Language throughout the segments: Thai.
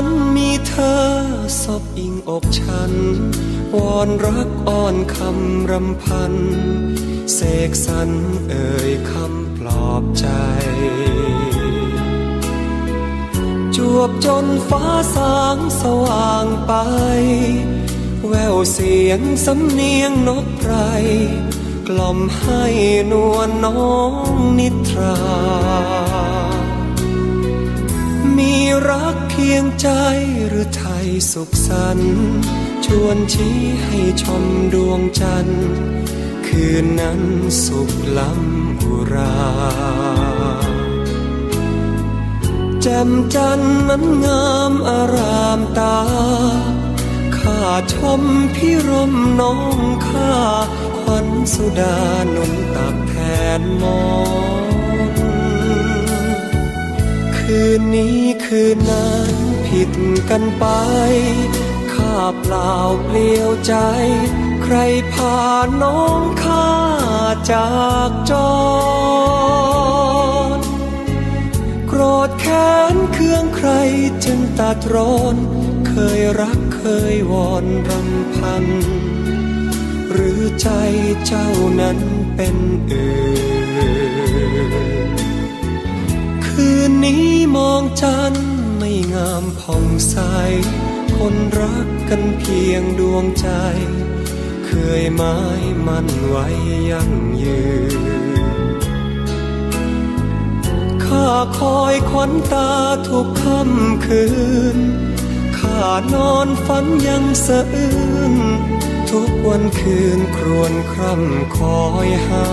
นั้นมีเธอซบอิงอกฉัน วอนรักอ่อนคำรำพัน เสกสรรเอ่ยคำปลอบใจ จวบจนฟ้าสางสว่างไป แววเสียงสำเนียงนกไพรกล่อมให้นวลน้องนิทรา รักเพียงใจหรือไทยสุขสันต์ชวนชี้ให้ชมดวงจันทร์คืนนั้นสุขล้ำอุราแจ่มจันทร์นั้นงามอารามตาข้าชมพิรมน้องข้าขวัญสุดาหนุนตักแทนมอง นนี้คืนนั้นผิดกันไป ข้าเปล่าเปลี่ยวใจ ใครพาน้องข้าจากจรโกรธแค้นเครื่องใครจึงตัดร้อน เคยรักเคยวอนรำพัน หรือใจเจ้านั้นเป็นอื่น นี้มองจันไม่งามผ่องใส คนรักกันเพียงดวงใจ เคยหมายมันไว้ยั่งยืน ข้าคอยขวัญตาทุกค่ำคืน ข้านอนฝันยังสะอื้นทุกวันคืนครวญคร่ำคอยหา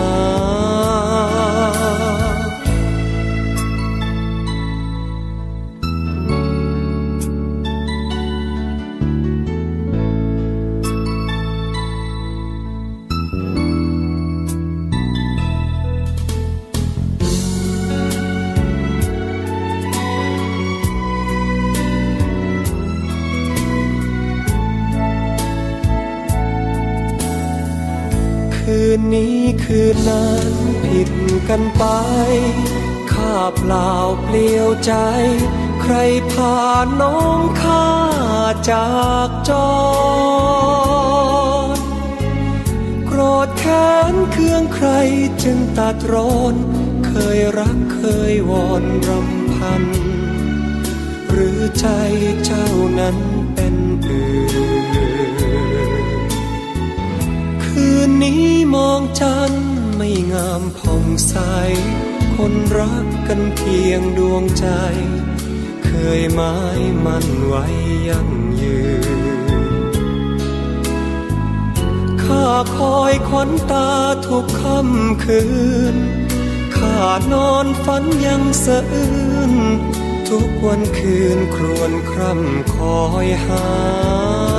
คืนนี้คืนนั้นผิดกันไป ข้าเปล่าเปลี่ยวใจ ใครพาน้องข้าจากจรโกรธแค้นเคืองใครจึงตัดร้อน เคยรักเคยวอนรำพัน หรือใจเจ้านั้นเป็นอื่น มองจันไม่งามผ่องใส คนรักกันเพียงดวงใจ เคยหมายมันไว้ยั่งยืน ข้าคอยขวัญตาทุกค่ำคืน ข้านอนฝันยังสะอื้นทุกวันคืนครวญคร่ำคอยหา